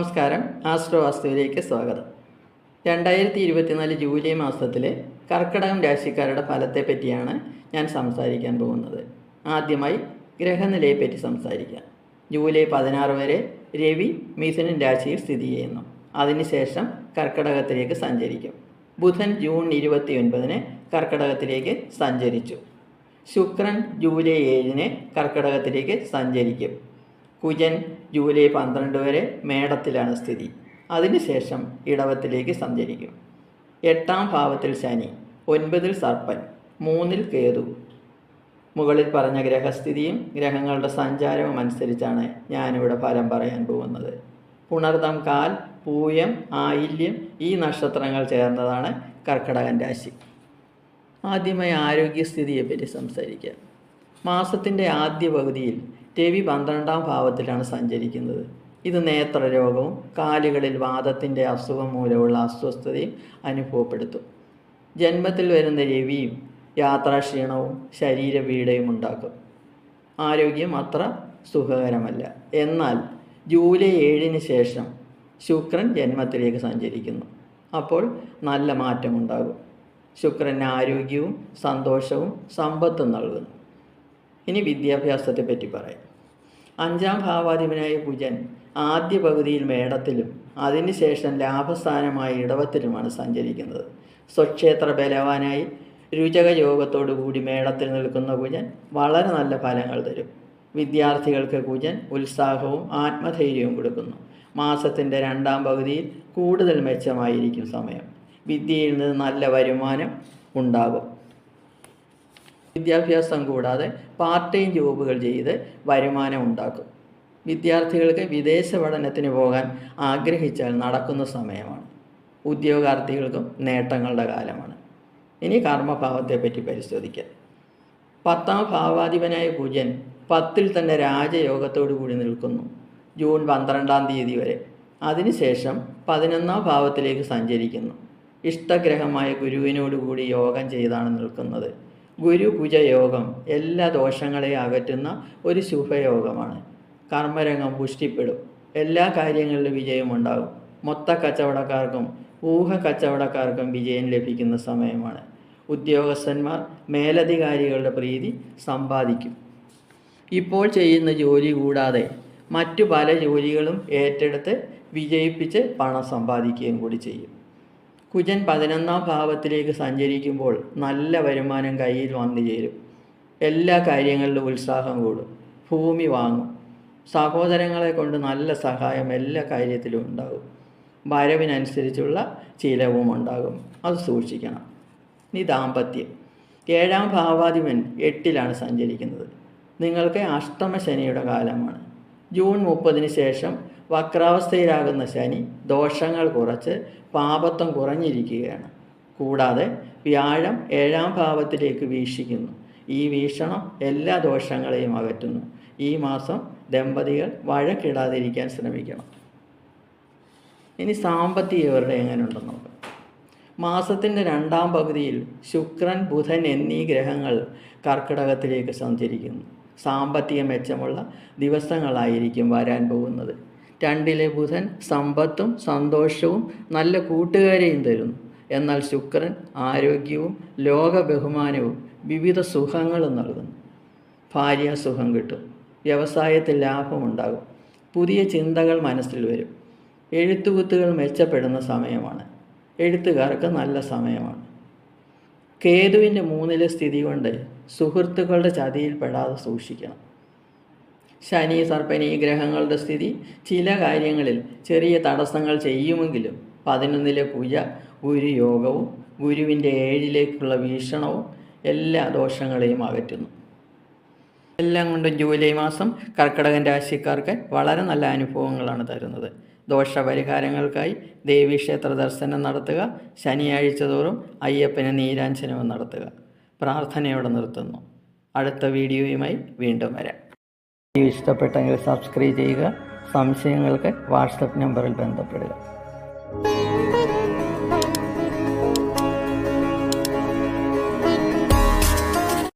നമസ്കാരം. ആസ്ട്രോ വാസ്തുവിലേക്ക് സ്വാഗതം. രണ്ടായിരത്തി ഇരുപത്തിനാല് ജൂലൈ മാസത്തിലെ കർക്കിടകം രാശിക്കാരുടെ ഫലത്തെ പറ്റിയാണ് ഞാൻ സംസാരിക്കാൻ പോകുന്നത്. ആദ്യമായി ഗ്രഹനിലയെ പറ്റി സംസാരിക്കാം. ജൂലൈ പതിനാറ് വരെ രവി മിഥുനൻ രാശിയിൽ സ്ഥിതി ചെയ്യുന്നു. അതിനുശേഷം കർക്കിടകത്തിലേക്ക് സഞ്ചരിക്കും. ബുധൻ ജൂൺ ഇരുപത്തി ഒൻപതിന് കർക്കിടകത്തിലേക്ക് സഞ്ചരിച്ചു. ശുക്രൻ ജൂലൈ ഏഴിന് കർക്കിടകത്തിലേക്ക് സഞ്ചരിക്കും. കുജൻ ജൂലൈ പന്ത്രണ്ട് വരെ മേടത്തിലാണ് സ്ഥിതി. അതിനുശേഷം ഇടവത്തിലേക്ക് സഞ്ചരിക്കും. എട്ടാം ഭാവത്തിൽ ശനി ഒൻപതിൽ സർപ്പൻ മൂന്നിൽ കേതു. മുകളിൽ പറഞ്ഞ ഗ്രഹസ്ഥിതിയും ഗ്രഹങ്ങളുടെ സഞ്ചാരവും അനുസരിച്ചാണ് ഞാനിവിടെ ഫലം പറയാൻ പോകുന്നത്. പുണർതം കാൽ പൂയം ആയില്യം ഈ നക്ഷത്രങ്ങൾ ചേർന്നതാണ് കർക്കിടകൻ രാശി. ആദ്യമായി ആരോഗ്യസ്ഥിതിയെപ്പറ്റി സംസാരിക്കാം. മാസത്തിന്റെ ആദ്യ പകുതിയിൽ രവി പന്ത്രണ്ടാം ഭാവത്തിലാണ് സഞ്ചരിക്കുന്നത്. ഇത് നേത്രരോഗവും കാലുകളിൽ വാദത്തിന്റെ അസുഖം മൂലമുള്ള അസ്വസ്ഥതയും അനുഭവപ്പെടുത്തും. ജന്മത്തിൽ വരുന്ന രവിയും യാത്രാക്ഷീണവും ശരീരപീഡയും ഉണ്ടാക്കും. ആരോഗ്യം അത്ര സുഖകരമല്ല. എന്നാൽ ജൂലൈ ഏഴിന് ശേഷം ശുക്രൻ ജന്മത്തിലേക്ക് സഞ്ചരിക്കുന്നു. അപ്പോൾ നല്ല മാറ്റമുണ്ടാകും. ശുക്രൻ ആരോഗ്യവും സന്തോഷവും സമ്പത്തും നൽകുന്നു. ഇനി വിദ്യാഭ്യാസത്തെ പറ്റി പറയാം. അഞ്ചാം ഭാവാധിപനായ കുജൻ ആദ്യ പകുതിയിൽ മേടത്തിലും അതിനുശേഷം ലാഭസ്ഥാനമായ ഇടവത്തിലുമാണ് സഞ്ചരിക്കുന്നത്. സ്വക്ഷേത്ര ബലവാനായി രുചക യോഗത്തോടു കൂടി മേടത്തിൽ നിൽക്കുന്ന കുജൻ വളരെ നല്ല ഫലങ്ങൾ തരും. വിദ്യാർത്ഥികൾക്ക് കുജൻ ഉത്സാഹവും ആത്മധൈര്യവും കൊടുക്കുന്നു. മാസത്തിന്റെ രണ്ടാം പകുതിയിൽ കൂടുതൽ മെച്ചമായിരിക്കും സമയം. വിദ്യയിൽ നിന്ന് നല്ല വരുമാനം ഉണ്ടാകും. വിദ്യാഭ്യാസം കൂടാതെ പാർട്ട് ടൈം ജോബുകൾ ചെയ്ത് വരുമാനം ഉണ്ടാക്കും. വിദ്യാർത്ഥികൾക്ക് വിദേശ പഠനത്തിന് പോകാൻ ആഗ്രഹിച്ചാൽ നടക്കുന്ന സമയമാണ്. ഉദ്യോഗാർത്ഥികൾക്കും നേട്ടങ്ങളുടെ കാലമാണ്. ഇനി കർമ്മഭാവത്തെ പറ്റി പരിശോധിക്കാം. പത്താം ഭാവാധിപനായ കുജൻ പത്തിൽ തന്നെ രാജയോഗത്തോടു കൂടി നിൽക്കുന്നു. ജൂൺ പന്ത്രണ്ടാം തീയതി വരെ. അതിനുശേഷം പതിനൊന്നാം ഭാവത്തിലേക്ക് സഞ്ചരിക്കുന്നു. ഇഷ്ടഗ്രഹമായ ഗുരുവിനോടുകൂടി യോഗം ചെയ്താണ് നിൽക്കുന്നത്. ഗുരു കുജ എല്ലാ ദോഷങ്ങളെയും അകറ്റുന്ന ഒരു ശുഭയോഗമാണ്. കർമ്മരംഗം പുഷ്ടിപ്പെടും. എല്ലാ കാര്യങ്ങളിലും വിജയമുണ്ടാകും മൊത്ത കച്ചവടക്കാർക്കും ഊഹ കച്ചവടക്കാർക്കും വിജയം ലഭിക്കുന്ന സമയമാണ്. ഉദ്യോഗസ്ഥന്മാർ മേലധികാരികളുടെ പ്രീതി സമ്പാദിക്കും. ഇപ്പോൾ ചെയ്യുന്ന ജോലി കൂടാതെ മറ്റു പല ജോലികളും ഏറ്റെടുത്ത് വിജയിപ്പിച്ച് പണം സമ്പാദിക്കുകയും കൂടി ചെയ്യും. കുജൻ പതിനൊന്നാം ഭാവത്തിലേക്ക് സഞ്ചരിക്കുമ്പോൾ നല്ല വരുമാനം കയ്യിൽ വന്നു ചേരും. എല്ലാ കാര്യങ്ങളിലും ഉത്സാഹം കൂടും. ഭൂമി വാങ്ങും. സഹോദരങ്ങളെ കൊണ്ട് നല്ല സഹായം എല്ലാ കാര്യത്തിലും ഉണ്ടാകും. വരവിനനുസരിച്ചുള്ള ചിലവും ഉണ്ടാകും. അത് സൂക്ഷിക്കണം. ഇനി ദാമ്പത്യം. ഏഴാം ഭാവാധിപൻ എട്ടിലാണ് സഞ്ചരിക്കുന്നത്. നിങ്ങൾക്ക് അഷ്ടമ ശനിയുടെ കാലമാണ്. ജൂൺ മുപ്പതിന് ശേഷം വക്രാവസ്ഥയിലാകുന്ന ശനി ദോഷങ്ങൾ കുറച്ച് പാപത്വം കുറഞ്ഞിരിക്കുകയാണ്. കൂടാതെ വ്യാഴം ഏഴാം ഭാവത്തിലേക്ക് വീക്ഷിക്കുന്നു. ഈ വീക്ഷണം എല്ലാ ദോഷങ്ങളെയും അകറ്റുന്നു. ഈ മാസം ദമ്പതികൾ വഴക്കിടാതിരിക്കാൻ ശ്രമിക്കണം. ഇനി സാമ്പത്തികവരുടെ എങ്ങനെയുണ്ടെന്ന് നോക്കാം. മാസത്തിന്റെ രണ്ടാം പകുതിയിൽ ശുക്രൻ ബുധൻ എന്നീ ഗ്രഹങ്ങൾ കർക്കിടകത്തിലേക്ക് സഞ്ചരിക്കുന്നു. സാമ്പത്തിക മെച്ചമുള്ള ദിവസങ്ങളായിരിക്കും വരാൻ പോകുന്നത്. രണ്ടിലെ ബുധൻ സമ്പത്തും സന്തോഷവും നല്ല കൂട്ടുകാരെയും തരുന്നു. എന്നാൽ ശുക്രൻ ആരോഗ്യവും ലോക ബഹുമാനവും വിവിധ സുഖങ്ങളും നൽകുന്നു. ഭാര്യ സുഖം കിട്ടും. വ്യവസായത്തിൽ ലാഭമുണ്ടാകും പുതിയ ചിന്തകൾ മനസ്സിൽ വരും. എഴുത്തുകുത്തുകൾ മെച്ചപ്പെടുന്ന സമയമാണ്. എഴുത്തുകാർക്ക് നല്ല സമയമാണ്. കേതുവിന്റെ മൂന്നിലെ സ്ഥിതി കൊണ്ട് സുഹൃത്തുക്കളുടെ ചതിയിൽപ്പെടാതെ സൂക്ഷിക്കണം. ശനി സർപ്പനി ഗ്രഹങ്ങളുടെ സ്ഥിതി ചില കാര്യങ്ങളിൽ ചെറിയ തടസ്സങ്ങൾ ചെയ്യുമെങ്കിലും പതിനൊന്നിലെ പൂജ ഗുരുയോഗവും ഗുരുവിന്റെ ഏഴിലേക്കുള്ള വീക്ഷണവും എല്ലാ ദോഷങ്ങളെയും അകറ്റുന്നു. എല്ലാം കൊണ്ടും ജൂലൈ മാസം കർക്കിടകൻ രാശിക്കാർക്ക് വളരെ നല്ല അനുഭവങ്ങളാണ് തരുന്നത്. ദോഷപരിഹാരങ്ങൾക്കായി ദേവീക്ഷേത്ര ദർശനം നടത്തുക. ശനിയാഴ്ച തോറും അയ്യപ്പന് നീരാഞ്ജനവും നടത്തുക. പ്രാർത്ഥനയോടെ നിർത്തുന്നു. അടുത്ത വീഡിയോയുമായി വീണ്ടും വരാം. വീഡിയോ ഇഷ്ടപ്പെട്ടെങ്കിൽ സബ്സ്ക്രൈബ് ചെയ്യുക. സംശയങ്ങൾക്ക് വാട്സപ്പ് നമ്പറിൽ ബന്ധപ്പെടുക.